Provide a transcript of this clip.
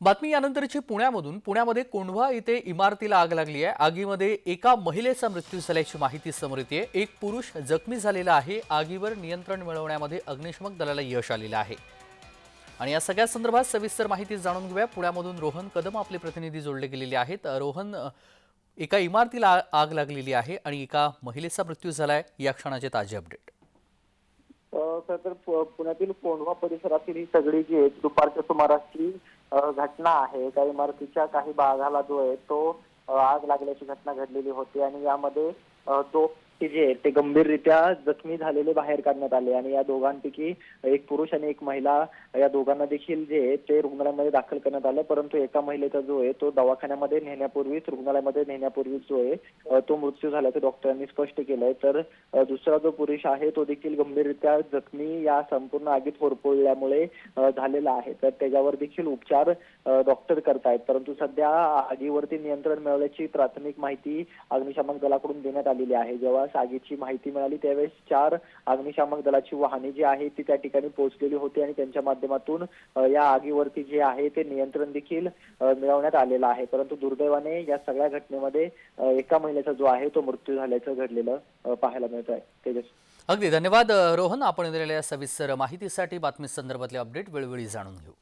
बातमी यानंतरची पुण्यामधून. पुण्यामध्ये कोंढवा इथे इमारतीला आग लागली आहे. आगीमध्ये एका महिलेचा मृत्यू झाल्याची माहिती समोर येते. एक पुरुष जखमी झालेला आहे. आगीवर नियंत्रण मिळवण्यामध्ये अग्निशमक दलाला यश आलेलं आहे. आणि या सगळ्या संदर्भात सविस्तर माहिती जाणून घेऊया. पुण्यामधून रोहन कदम आपले प्रतिनिधी जोडले गेलेले आहेत. रोहन एका इमारतीला आग लागलेली आहे आणि एका महिलेचा मृत्यू झालाय. या क्षणाचे ताजे अपडेट. खरं तर पुण्यातील कोंढवा परिसरातील ही सगळी जी आहे दुपारच्या सुमारासची घटना आहे. त्या इमारतीच्या काही भागाला जो आहे तो आग लागल्याची घटना घडलेली होती आणि यामध्ये तो व्यक्ती जे आहेत ते गंभीररित्या जखमी झालेले बाहेर काढण्यात आले. आणि या दोघांपैकी एक पुरुष आणि एक महिला या दोघांना देखील जे आहे ते रुग्णालयामध्ये दाखल करण्यात आलं. परंतु एका महिलेचा जो आहे तो दवाखान्यामध्ये नेण्यापूर्वीच रुग्णालयामध्ये नेण्यापूर्वीच जो आहे तो मृत्यू झाल्याचं डॉक्टरांनी स्पष्ट केलंय. तर दुसरा जो पुरुष आहे तो देखील गंभीररित्या जखमी या संपूर्ण आगीत होरपोळल्यामुळे झालेला आहे. तर त्याच्यावर देखील उपचार डॉक्टर करतायत. परंतु सध्या आगीवरती नियंत्रण मिळवल्याची प्राथमिक माहिती अग्निशमन दलाकडून देण्यात आलेली आहे. जेव्हा आगीची माहिती मिळाली. त्यावेळेस चार अग्निशामक दलाची वाहने जी आहे ती त्या ठिकाणी पोहोचलेली होती आणि त्यांच्या माध्यमातून या आगीवरती जे आहे ते नियंत्रण देखील मिळवण्यात आलेलं आहे. परंतु दुर्दैवाने या सगळ्या घटनेमध्ये एका महिलेचा जो आहे तो मृत्यू झाल्याचं घडलेलं पाहायला मिळत आहे तेजस. अगदी धन्यवाद रोहन. आपण दिलेल्या सविस्तर माहितीसाठी बातमी संदर्भातले अपडेट वेळोवेळी जाणून घेऊ.